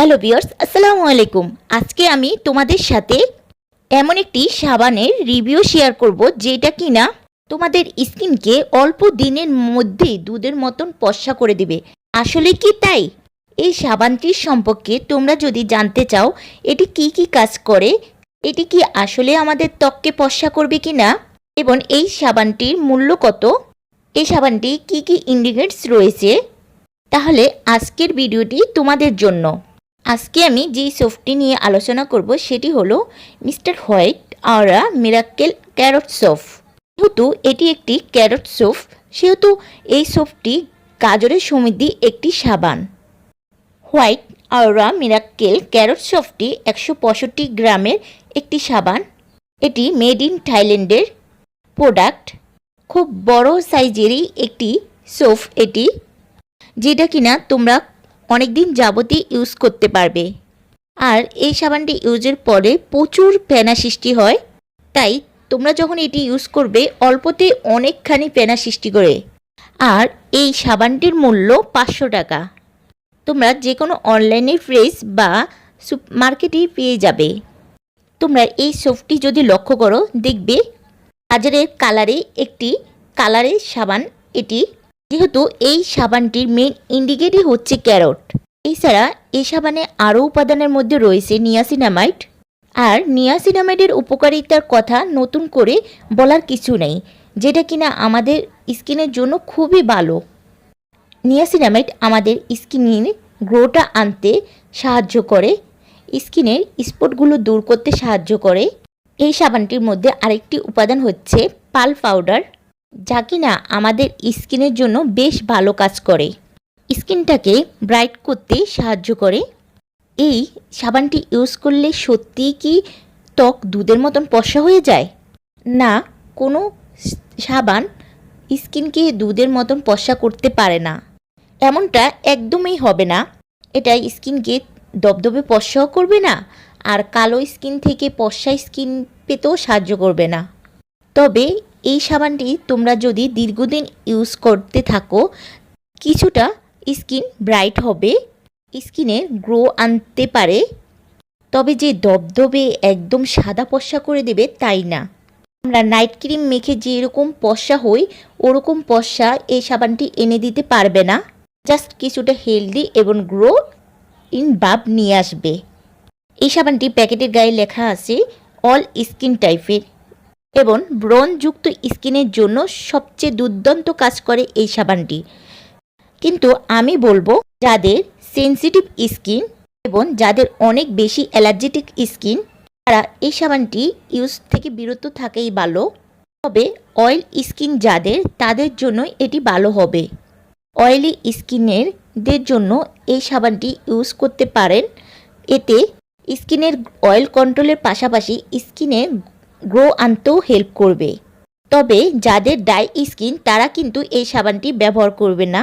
Hello বিয়ার্স আসসালামু আলাইকুম। আজকে আমি তোমাদের সাথে এমন একটি সাবানের রিভিউ শেয়ার করব যেটা কিনা তোমাদের স্কিনকে অল্প দিনের মধ্যেই দুধের মতন পশা করে দিবে। আসলে কি তাই? এই সাবানটির সম্পর্কে তোমরা যদি জানতে চাও, এটি কি কি কাজ করে? এটি কি আসলে আমাদের ত্বককে পশা করবে কি না এবং এই সাবানটির মূল্য কত? এই সাবানটি কি কি ইনগ্রিডিয়েন্টস রয়েছে? তাহলে আজকের ভিডিওটি তোমাদের জন্য। আজকে আমি যেই সোপটি নিয়ে আলোচনা করব সেটি হলো Mister White Aura Miracle Carrot Soap যেহেতু এটি একটি ক্যারট সোপ সেহেতু এই সোপটি গাজরের সমৃদ্ধি একটি সাবান। হোয়াইট আওরা মিরাক্কেল ক্যারট সোপটি একশো পঁয়ষট্টি গ্রামের একটি সাবান। এটি মেড ইন থাইল্যান্ডের প্রোডাক্ট। খুব বড় সাইজেরই একটি সোপ এটি, যেটা কিনা তোমরা অনেক দিন যাবতই ইউজ করতে পারবে। আর এই সাবানটি ইউজের পরে প্রচুর ফেনা সৃষ্টি হয়। তাই তোমরা যখন এটি ইউজ করবে, অল্পতে অনেকখানি ফেনা সৃষ্টি করে। আর এই সাবানটির মূল্য পাঁচশো টাকা। তোমরা যে কোনো অনলাইনে ফ্রেশ বা সুপ মার্কেটেই পেয়ে যাবে। তোমরা এই সোপটি যদি লক্ষ্য করো, দেখবে বাজারের কালারে একটি কালারের সাবান এটি যেহেতু এই সাবানটির মেন ইন্ডিকেটই হচ্ছে ক্যারট। এছাড়া এই সাবানে আরও উপাদানের মধ্যে রয়েছে নিয়াসিনামাইড। আর নিয়াসিনামাইডের উপকারিতার কথা নতুন করে বলার কিছু নেই, যেটা কিনা আমাদের স্কিনের জন্য খুবই ভালো। নিয়াসিনামাইড আমাদের স্কিনের গ্রোটা আনতে সাহায্য করে, স্কিনের স্পটগুলো দূর করতে সাহায্য করে। এই সাবানটির মধ্যে আরেকটি উপাদান হচ্ছে পাল পাউডার। যা কিনা আমাদের স্কিনের জন্য বেশ ভালো কাজ করে। স্কিনটাকে ব্রাইট করতে সাহায্য করে। এই সাবানটি ইউজ করলে সত্যিই কি ত্বক দুধের মতন পশা হয়ে যায়? না, কোনো সাবান স্কিনকে দুধের মতন পশা করতে পারে না। এমনটা একদমই হবে না। এটা স্কিনকে দবদবে পশাও করবে না, আর কালো স্কিন থেকে পশা স্কিন পেতেও সাহায্য করবে না। তবে এই সাবানটি তোমরা যদি দীর্ঘদিন ইউজ করতে থাকো, কিছুটা স্কিন ব্রাইট হবে, স্কিনে গ্রো আনতে পারে। তবে যে দবদবে একদম সাদা পশা করে দেবে, তাই না। আমরা নাইট ক্রিম মেখে যেরকম পশা হই, ওরকম পশা এই সাবানটি এনে দিতে পারবে না। জাস্ট কিছুটা হেলদি এবং গ্রো ইন বাব নিয়ে আসবে। এই সাবানটি প্যাকেটের গায়ে লেখা আছে, অল স্কিন টাইপের। এবং ব্রণযুক্ত স্কিনের জন্য সবচেয়ে দুর্দান্ত কাজ করে এই সাবানটি। কিন্তু আমি বলব, যাদের সেন্সিটিভ স্কিন এবং যাদের অনেক বেশি অ্যালার্জেটিক স্কিন, তারা এই সাবানটি ইউজ থেকে বিরত থাকেই ভালো। তবে অয়েল স্কিন যাদের, তাদের জন্য এটি ভালো হবে। অয়েলি স্কিনের দের জন্য এই সাবানটি ইউজ করতে পারেন। এতে স্কিনের অয়েল কন্ট্রোলের পাশাপাশি স্কিনের গ্রো আনতেও হেল্প করবে। তবে যাদের ডাই স্কিন, তারা কিন্তু এই সাবানটি ব্যবহার করবে না।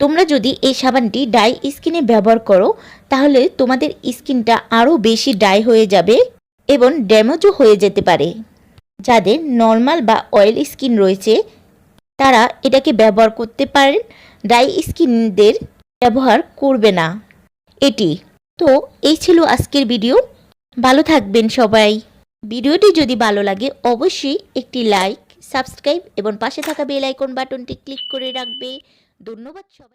তোমরা যদি এই সাবানটি ডাই স্কিনে ব্যবহার করো, তাহলে তোমাদের স্কিনটা আরও বেশি ডাই হয়ে যাবে এবং ড্যামেজও হয়ে যেতে পারে। যাদের নর্মাল বা অয়েল স্কিন রয়েছে, তারা এটাকে ব্যবহার করতে পারেন। ডাই স্কিনদের ব্যবহার করবে না। এটি। তো, এই ছিল আজকের ভিডিও। ভালো থাকবেন সবাই। ভিডিওটি যদি ভালো লাগে, অবশ্যই একটি লাইক সাবস্ক্রাইব এবং পাশে থাকা বেল আইকন বাটনটি ক্লিক করে রাখবে। ধন্যবাদ সবাই।